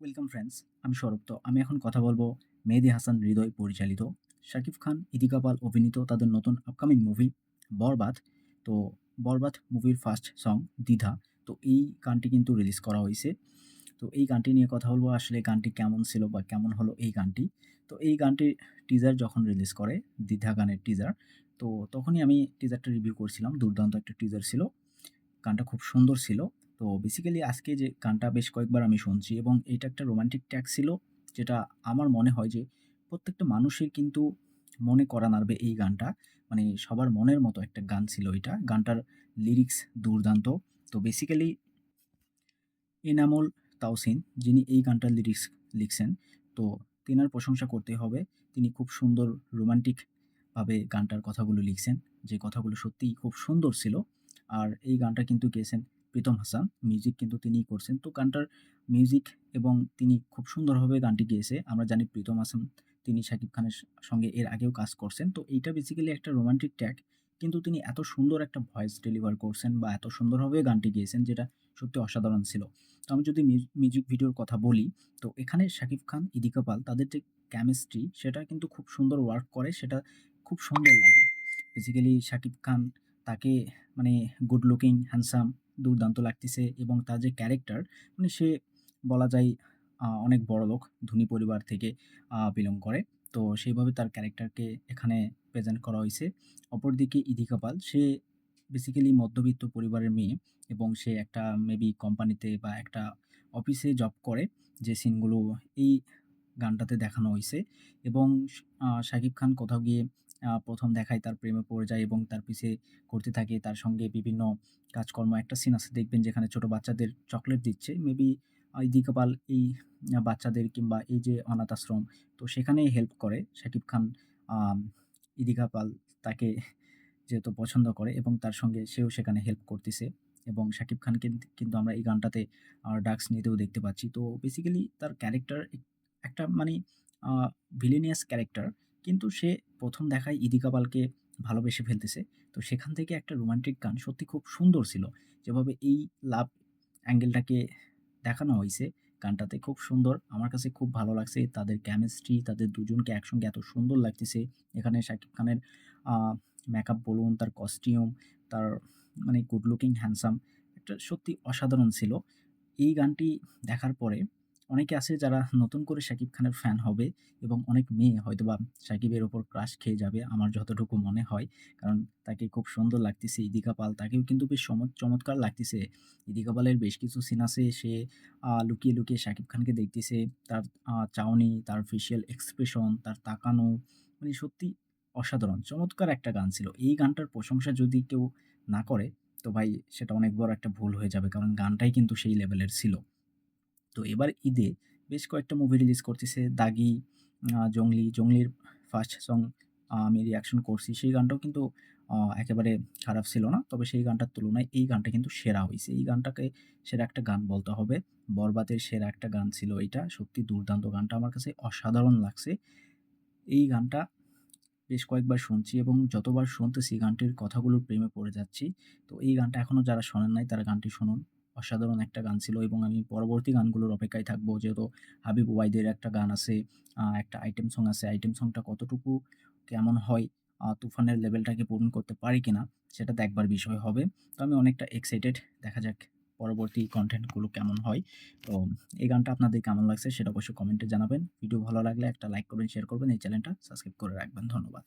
Welcome friends আমি সৌরভ তো। আমি এখন কথা বলব মেহেদি হাসান হৃদয় পরিচালিত, শাকিব খান ইদিকা পাল অভিনীত তাদের নতুন আপকামিং মুভি বরবাদ। তো বরবাদ মুভির ফার্স্ট সং দ্বিধা। তো এই গানটি কিন্তু রিলিজ করা হয়েছে। তো এই গানটি নিয়ে কথা বলব, আসলে গানটি কেমন ছিল বা কেমন হলো এই গানটি। তো এই গানটির টিজার যখন রিলিজ করে, দ্বিধা গানের টিজার তো তখনই আমি টিজারটা রিভিউ করছিলাম। দুর্দান্ত একটা টিজার ছিল। গানটা খুব সুন্দর ছিল। তো বেসিক্যালি আজকে যে গানটা বেশ কয়েকবার আমি শুনছি এবং এটা একটা রোমান্টিক ট্যাগ ছিল, যেটা আমার মনে হয় যে প্রত্যেকটা মানুষের কিন্তু মনে করা নাড়বে এই গানটা। মানে সবার মনের মতো একটা গান ছিল এটা। গানটার লিরিক্স দুর্দান্ত। তো বেসিক্যালি এনামুল তাওসিন, যিনি এই গানটার লিরিক্স লিখছেন, তো তেনার প্রশংসা করতে হবে। তিনি খুব সুন্দর রোমান্টিকভাবে গানটার কথাগুলো লিখছেন, যে কথাগুলো সত্যিই খুব সুন্দর ছিল। আর এই গানটা কিন্তু গেয়েছেন প্রীতম হাসান। মিউজিক কিন্তু তিনিই করছেন। তো গানটার মিউজিক এবং তিনি খুব সুন্দরভাবে গানটি গেয়েছে। আমরা জানি প্রীতম হাসান, তিনি শাকিব খানের সঙ্গে এর আগেও কাজ করছেন। তো এইটা বেসিক্যালি একটা রোমান্টিক ট্যাগ কিন্তু তিনি এত সুন্দর একটা ভয়েস ডেলিভার করছেন বা এত সুন্দরভাবে গানটি গেয়েছেন যেটা সত্যি অসাধারণ ছিল। তো আমি যদি মিউজিক ভিডিওর কথা বলি, তো এখানে শাকিব খান, ইদিকা পাল, তাদের যে কেমিস্ট্রি সেটা কিন্তু খুব সুন্দর ওয়ার্ক করে। সেটা খুব সুন্দর লাগে। বেসিক্যালি শাকিব খান তাকে মানে গুড লুকিং হ্যান্ডসাম দুর্দান্ত লাগতেছে এবং তার যে ক্যারেক্টার মানে সে বলা যায় অনেক বড়লোক ধনী পরিবার থেকে বিলং করে। তো সেইভাবে তার ক্যারেক্টারকে এখানে প্রেজেন্ট করা হয়েছে। অপরদিকে ইদিকা পাল, সে বেসিক্যালি মধ্যবিত্ত পরিবারের মেয়ে এবং সে একটা মেবি কোম্পানিতে বা একটা অফিসে জব করে, যে সিনগুলো এই গানটাতে দেখানো হয়েছে। এবং শাকিব খান কোথাও গিয়ে প্রথম দেখায় তার প্রেমে পড়ে যায় এবং তার পিছে করতে থাকে। তার সঙ্গে বিভিন্ন কাজকর্ম। একটা সিন আছে দেখবেন যেখানে ছোট বাচ্চাদের চকলেট দিচ্ছে। মেবি ইদিকা পাল এই বাচ্চাদের কিংবা এই যে অনাথ আশ্রম, তো সেখানে হেল্প করে শাকিব খান। ইদিকা পাল তাকে যেহেতু পছন্দ করে এবং তার সঙ্গে সেও সেখানে হেল্প করতেছে এবং শাকিব খানকে কিন্তু আমরা এই গানটাতে ডাক্স নিতেও দেখতে পাচ্ছি। তো বেসিক্যালি তার ক্যারেক্টার একটা মানে ভিলেনিয়াস ক্যারেক্টার কিন্তু সে প্রথম দেখায় ইদিকা পালকে ভালোবেসে ফেলতেছে। তো সেখান থেকে একটা রোমান্টিক গান সত্যি খুব সুন্দর ছিল। যেভাবে এই লাভ অ্যাঙ্গেলটাকে দেখানো হয়েছে গানটাতে খুব সুন্দর। আমার কাছে খুব ভালো লাগছে তাদের কেমিস্ট্রি তাদের দুজনকে একসঙ্গে এত সুন্দর লাগতেছে। এখানে শাকিব খানের মেকআপ বলুন, তার কস্টিউম তার মানে গুড লুকিং হ্যান্ডসাম একটা সত্যি অসাধারণ ছিল। এই গানটি দেখার পরে অনেকে আছে যারা নতুন করে শাকিব খানের ফ্যান হবে এবং অনেক মেয়ে হয়তোবা শাকিবের ওপর ক্রাশ খেয়ে যাবে, আমার যতটুকু মনে হয়। কারণ তাকে খুব সুন্দর লাগতেছে ইদিকা পাল, তাকেও কিন্তু বেশ চমৎকার লাগতেছে। ইদিকা পালের বেশ কিছু সিন আছে, সে লুকিয়ে লুকিয়ে শাকিব খানকে দেখতেছে। তার চাউনি তার ফেশিয়াল এক্সপ্রেশন তার তাকানো মানে সত্যি অসাধারণ, চমৎকার একটা গান ছিল। এই গানটার প্রশংসা যদি কেউ না করে, তো ভাই সেটা অনেক বড় একটা ভুল হয়ে যাবে, কারণ গানটাই কিন্তু সেই লেভেলের ছিল। তো এবার ঈদে বেশ কয়েকটা মুভি রিলিজ করতেছে। দাগি জংলি জংলির ফার্স্ট সং আমি রিয়াকশন করছি। সেই গানটাও কিন্তু একেবারে খারাপ ছিল না, তবে সেই গানটার তুলনায় এই গানটা কিন্তু সেরা হয়েছে এই গানটাকে সেরা একটা গান বলতে হবে। বরবাদের সেরা একটা গান ছিল এটা। সত্যি দুর্দান্ত গানটা আমার কাছে অসাধারণ লাগছে। এই গানটা বেশ কয়েকবার শুনছি এবং যতবার শুনতেছি গানটির কথাগুলোর প্রেমে পড়ে যাচ্ছি। তো এই গানটা এখনও যারা শোনেন নাই তারা গানটি শুনুন। অসাধারণ একটা গান ছিল এবং আমি পরবর্তী গানগুলোর অপেক্ষায় থাকব। যেহেতু হাবিব ওয়াইদের একটা গান আছে একটা আইটেম সং আছে। আইটেম সংটা কতটুকু, কেমন হয় তুফানের লেভেলটাকে পূরণ করতে পারি কিনা, সেটা দেখবার বিষয় হবে। তো আমি অনেকটা এক্সাইটেড দেখা যাক পরবর্তী কন্টেন্টগুলো কেমন হয়। তো এই গানটা আপনাদের কেমন লাগছে সেটা অবশ্যই কমেন্টে জানাবেন। ভিডিও ভালো লাগলে একটা লাইক করবেন শেয়ার করবেন, এই চ্যানেলটা সাবস্ক্রাইব করে রাখবেন। ধন্যবাদ।